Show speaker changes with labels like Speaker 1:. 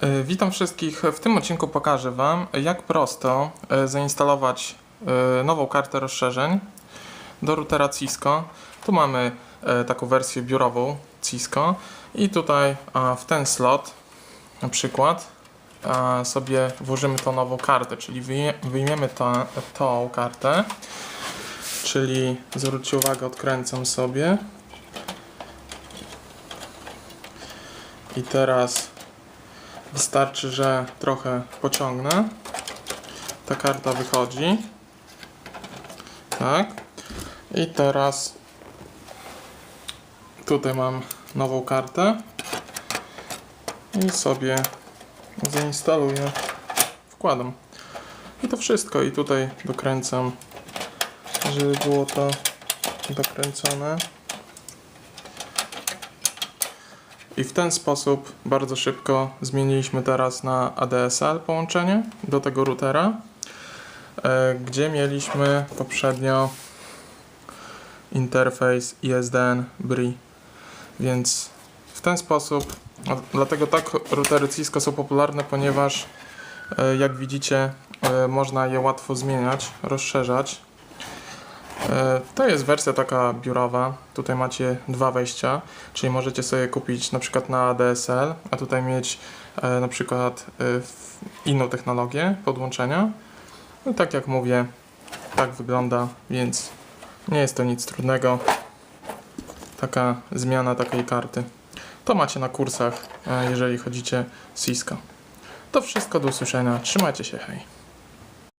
Speaker 1: E, Witam wszystkich. W tym odcinku pokażę Wam, jak prosto e, zainstalować e, nową kartę rozszerzeń do routera Cisco. Tu mamy taką wersję biurową Cisco i tutaj w ten slot na przykład sobie włożymy tą nową kartę, czyli wyjmiemy ta, tą kartę, czyli zwróćcie uwagę, odkręcam sobie i teraz Wystarczy, że trochę pociągnę. Ta karta wychodzi. Tak. I teraz tutaj mam nową kartę. I sobie zainstaluję. Wkładam. I to wszystko. I tutaj dokręcam, żeby było to dokręcone. I w ten sposób bardzo szybko zmieniliśmy teraz na ADSL połączenie do tego routera, e, gdzie mieliśmy poprzednio interfejs ISDN BRI. Więc w ten sposób, dlatego tak routery Cisco są popularne, ponieważ e, jak widzicie e, można je łatwo zmieniać, rozszerzać. E, To jest wersja taka biurowa. Tutaj macie dwa wejścia, czyli możecie sobie kupić na przykład na ADSL, a tutaj mieć e, na przykład e, inną technologię podłączenia. No tak jak mówię, tak wygląda, więc nie jest to nic trudnego. Taka zmiana takiej karty. To macie na kursach, jeżeli chodzicie Cisco. To wszystko do usłyszenia. Trzymajcie się, hej.